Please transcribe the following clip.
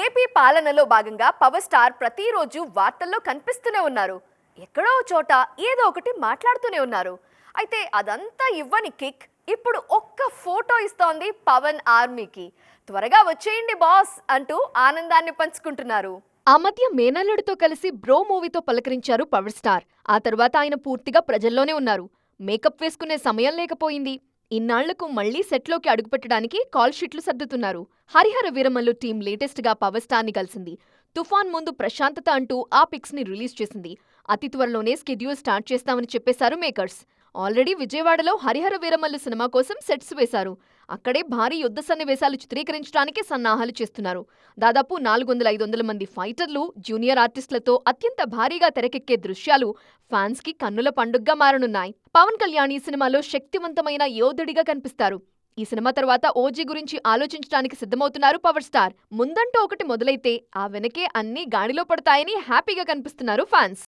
AP పాలనలో భాగంగా power star ప్రతిరోజు వార్తల్లో కనిపిస్తూనే ఉన్నారు. ఎక్కడో చోట ఏదో ఒకటి మాట్లాడుతూనే ఉన్నారు. అయితే అదంతా ఇవ్వని కిక్ ఇప్పుడు ఒక్క ఫోటో ఇస్తోంది పవన్ ఆర్మీకి. త్వరగా వచ్చేయండి బాస్ అంటూ ఆనందాన్ని పంచుకుంటున్నారు. ఆ మధ్య మేనల్లుడితో కలిసి బ్రో మూవీతో పలకరించారు పవర్ స్టార్. ఆ తర్వాత ఆయన పూర్తిగా ప్రజల్లోనే ఉన్నారు. మేకప్ వేసుకునే సమయం లేకపోయింది. ఇన్నాళ్ళకు మళ్ళీ సెట్లోకి అడుగుపెట్టడానికి కాల్ షీట్లు సర్దుతున్నారు. హరిహర వీరమల్లు టీం లేటెస్ట్గా పవర్ స్టార్ని కలిసింది. తుఫాన్ ముందు ప్రశాంతత అంటూ ఆ పిక్స్ని రిలీజ్ చేసింది. అతి త్వరలోనే స్కెడ్యూల్ స్టార్ట్ చేస్తామని చెప్పేశారు మేకర్స్. ఆల్రెడీ విజయవాడలో హరిహర వీరమల్లు సినిమా కోసం సెట్స్ వేశారు. అక్కడే భారీ యుద్ధ సన్నివేశాలు చిత్రీకరించడానికి సన్నాహాలు చేస్తున్నారు. దాదాపు నాలుగు వందల ఐదు వందల మంది ఫైటర్లు జూనియర్ ఆర్టిస్టులతో అత్యంత భారీగా తెరకెక్కే దృశ్యాలు ఫ్యాన్స్కి కన్నుల పండుగగా మారనున్నాయి. పవన్ కళ్యాణ్ ఈ సినిమాలో శక్తివంతమైన యోధుడిగా కనిపిస్తారు. ఈ సినిమా తర్వాత ఓజీ గురించి ఆలోచించడానికి సిద్ధమవుతున్నారు పవర్ స్టార్. ముందంటూ ఒకటి మొదలైతే ఆ వెనకే అన్నీ గాడిలో పడతాయని హ్యాపీగా కనిపిస్తున్నారు ఫ్యాన్స్.